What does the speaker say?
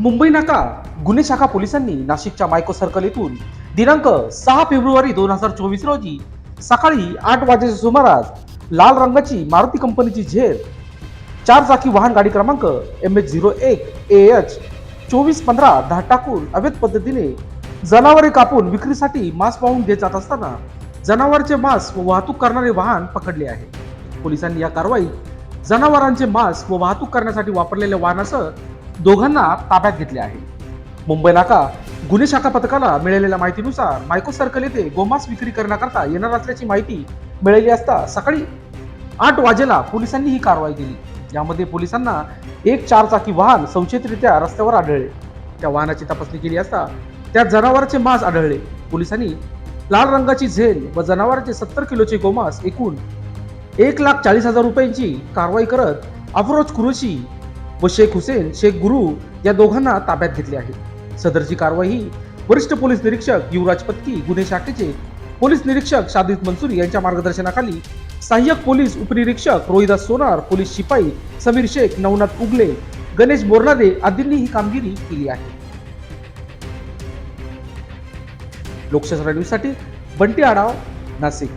मुंबई नाका गुन्हे शाखा पोलिसांनी नाशिकच्या मायको सर्कल येथून दिनांक सहा फेब्रुवारी दोन हजार चोवीस रोजी सकाळी आठ वाजेच्या सुमारास लाल रंगाची मारुती कंपनीची झेर चार चाकी वाहन गाडी क्रमांक एम एच झिरो एक ए एच चोवीस पंधरा दहा टाकून अवैध पद्धतीने जनावरे कापून विक्रीसाठी मांस पाहून घेत जात असताना जनावरचे मांस व वाहतूक करणारे वाहन पकडले आहे. पोलिसांनी या कारवाईत जनावरांचे मांस व वाहतूक करण्यासाठी वापरलेल्या वाहनासह दोघांना ताब्यात घेतले आहे. मुंबई नाका गुन्हे शाखा पथकाला मिळालेल्या माहितीनुसार मायको सर्कल येथे गोमांस विक्री करण्याकरता येणार असल्याची माहिती मिळाली असता सकाळी आठ वाजेला पोलिसांनी ही कारवाई केली. यामध्ये पोलिसांना एक चारचाकी वाहन संशयितरित्या रस्त्यावर आढळले. त्या वाहनाची तपासणी केली असता त्यात जनावराचे मांस आढळले. पोलिसांनी लाल रंगाची झेल व जनावरांचे सत्तर किलोचे गोमांस एकूण एक लाख चाळीस हजार रुपयांची कारवाई करत अफरोज कुरोशी व शेख हुसेन शेख गुरु या दोघांना ताब्यात घेतले आहे. सदरची कारवाई वरिष्ठ पोलीस निरीक्षक युवराज पत्की गुन्हे शाखेचे पोलीस निरीक्षक शादित मंसुरी यांच्या मार्गदर्शनाखाली सहाय्यक पोलीस उपनिरीक्षक रोहिदास सोनार पोलीस शिपाई समीर शेख नवनाथ उगले गणेश बोरनादे आदींनी ही कामगिरी केली आहे. लोकशास्त्र न्यूजसाठी बंटी आढाव नाशिक.